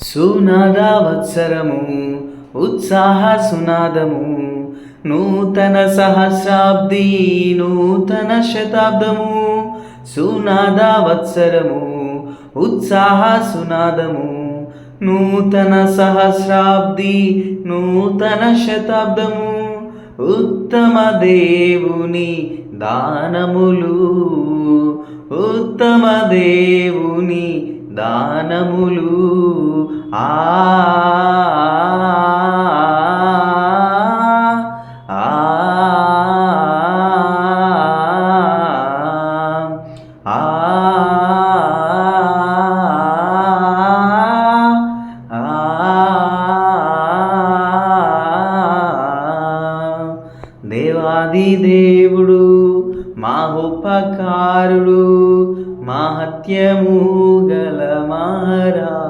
సునాదావత్సరము ఉత్సాహ సునాదము నూతన సహస్రాబ్ది నూతన శతాబ్దము సునాదావత్సరము ఉత్సాహ సునాదము నూతన సహస్రాబ్ది నూతన శతాబ్దము ఉత్తమ దేవుని దానములు ఉత్తమ దేవుని దానములు. ఆ. దేవాది దేవుడు మా ఉపకారుడు. മാഹത്യമൂകലമാരാ